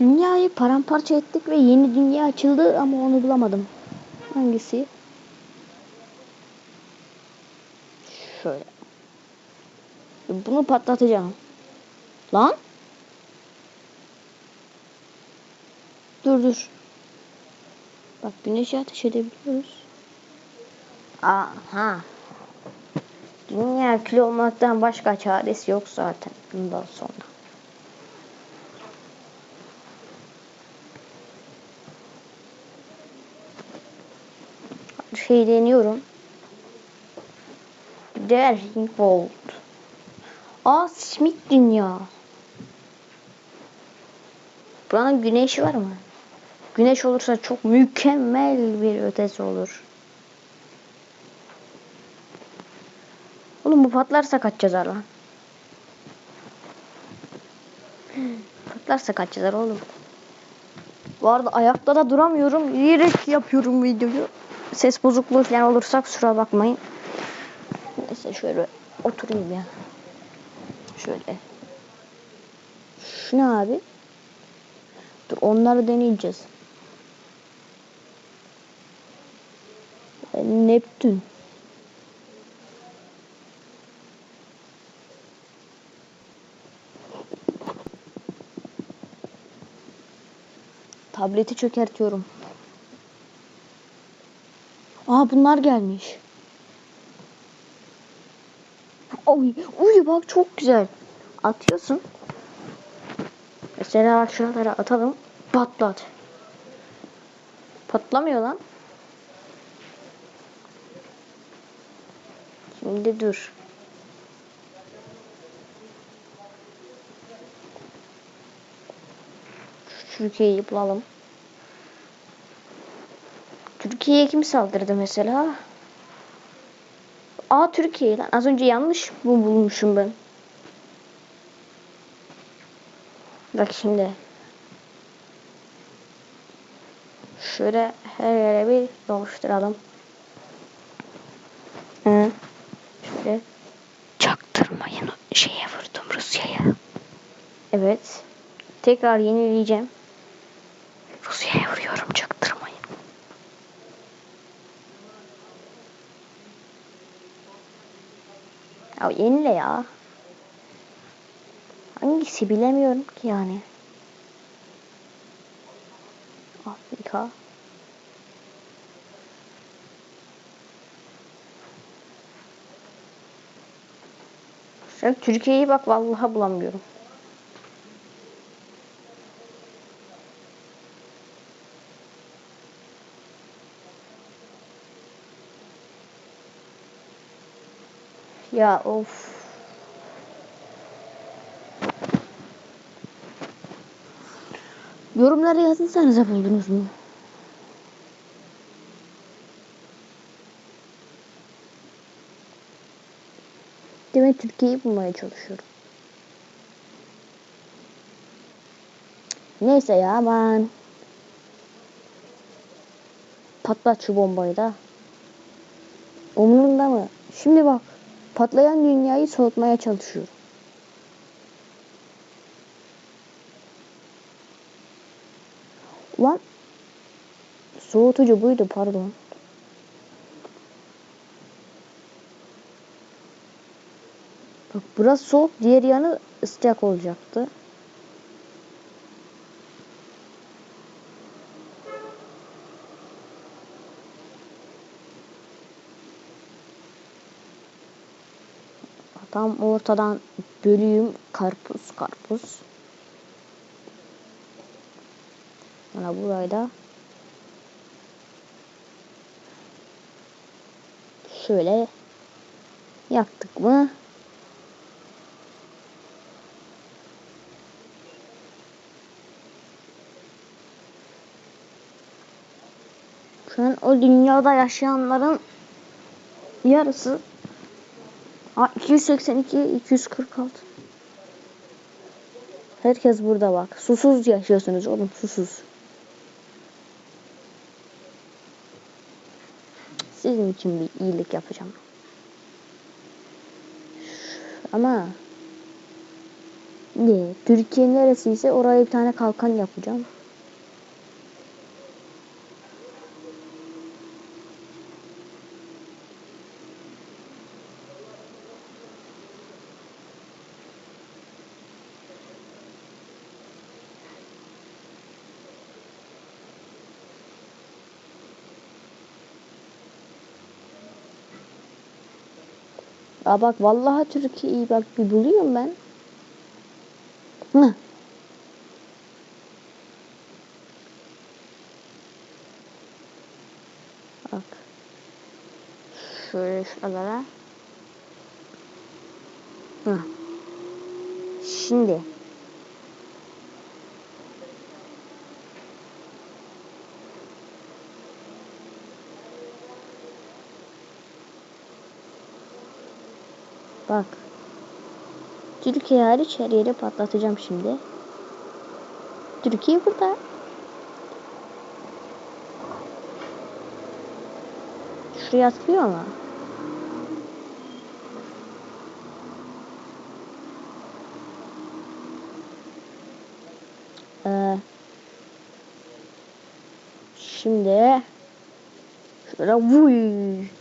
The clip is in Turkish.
Dünyayı paramparça ettik ve yeni dünya açıldı ama onu bulamadım. Hangisi? Şöyle. Bunu patlatacağım. Lan? Dur dur. Bak güneşi ateş edebiliyoruz. Aha. Dünya kül olmaktan başka çaresi yok zaten bundan sonra. Şey deniyorum. Daring World. Aa Smith dünya. Buranın güneşi var mı? Güneş olursa çok mükemmel bir ötesi olur. Oğlum bu patlarsa kaç yazar lan? Patlarsa kaç yazar oğlum? Bu arada ayakta da duramıyorum. Yürek yapıyorum videoyu. Ses bozukluğu falan olursa kusura bakmayın. Neyse şöyle oturayım ya. Şöyle. Şu ne abi? Dur onları deneyeceğiz. Neptün. Tableti çökertiyorum. Aa bunlar gelmiş. Oy, uy bak çok güzel. Atıyorsun. Mesela bak şuralara atalım. Patlat. Patlamıyor lan. Şimdi dur. Şu Türkiye'yi bulalım. Türkiye'ye kim saldırdı mesela? Aa Türkiye lan. Az önce yanlış mı bulmuşum ben? Bak şimdi. Şöyle her yere bir doluşturalım. Hı. Şöyle. Çaktırmayın şeye vurdum Rusya'ya. Evet. Tekrar yenileyeceğim. Rusya'ya vuruyorum çaktırmayın. Ya yenile ya. Hangisi bilemiyorum ki yani. Afrika. Türkiye'yi bak vallahi bulamıyorum. Ya of. Yorumlara yazınsanıza buldunuz mu? Demek Türkiye'yi bulmaya çalışıyorum. Neyse ya aman. Patlat şu bombayı da. Umurunda mı? Şimdi bak. Patlayan dünyayı soğutmaya çalışıyorum. Lan. Soğutucu buydu pardon. Bak burası soğuk, diğer yanı sıcak olacaktı. Tam ortadan bölüyüm karpuz karpuz. Sonra burayı da şöyle yaktık mı? Şu an o dünyada yaşayanların yarısı Aa, 282, 246. Herkes burada bak. Susuz yaşıyorsunuz oğlum susuz. Sizin için bir iyilik yapacağım. Ama Ne? Türkiye neresiyse oraya bir tane kalkan yapacağım. Aa bak vallahi Türkiye iyi bak bir buluyorum ben. Hı. Bak. Şöyle şuralara. Hı. Şimdi. Bak. Türkiye hariç her yeri patlatacağım şimdi. Türkiye burada. Şuraya atılıyor ama. Ee, şimdi şöyle vuy